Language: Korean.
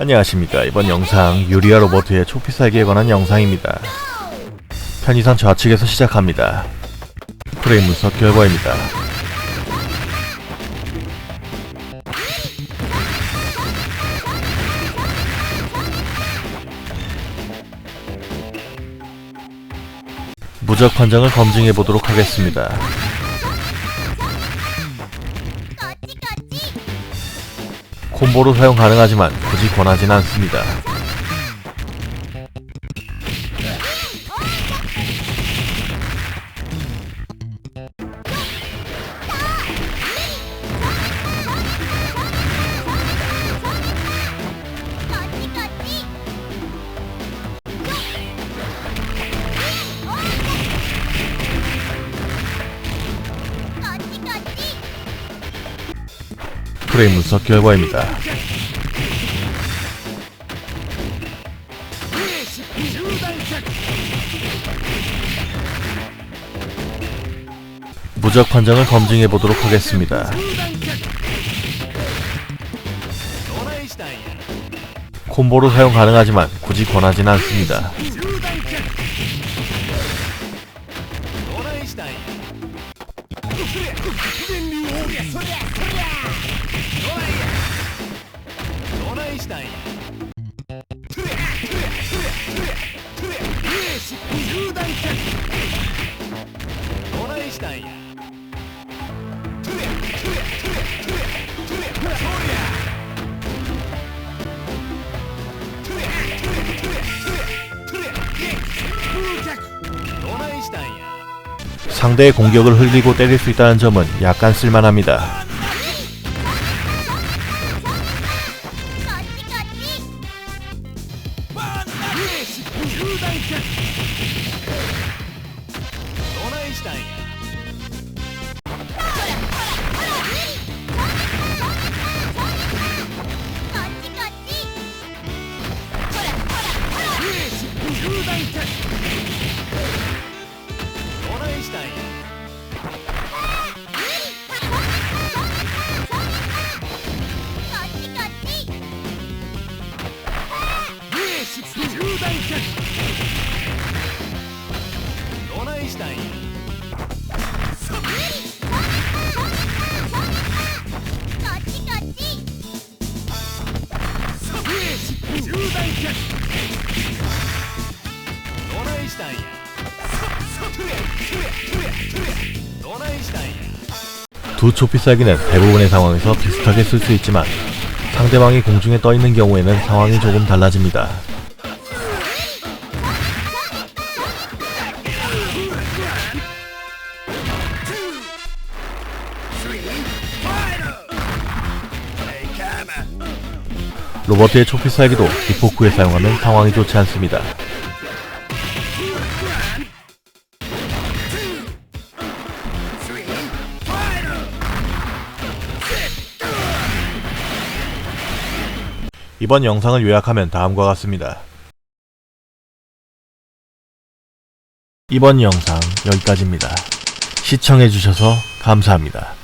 안녕하십니까. 이번 영상 유리아 로버트의 초피살기에 관한 영상입니다. 편의상 좌측에서 시작합니다. 프레임 분석 결과입니다. 무적 판정을 검증해 보도록 하겠습니다 콤보로 사용 가능하지만 굳이 권하진 않습니다. 프레임 분석 결과입니다. 무적 판정을 검증해 보도록 하겠습니다. 콤보로 사용 가능하지만 굳이 권하진 않습니다. 상대의 공격을 흘리고 때릴 수 있다는 점은 약간 쓸만합니다. どないしたんや？空 두 초피살기는 대부분의 상황에서 비슷하게 쓸 수 있지만 상대방이 공중에 떠 있는 경우에는 상황이 조금 달라집니다. 로버트의 초피살기도 디포크에 사용하면 상황이 좋지 않습니다. 이번 영상을 요약하면 다음과 같습니다. 이번 영상 여기까지입니다. 시청해주셔서 감사합니다.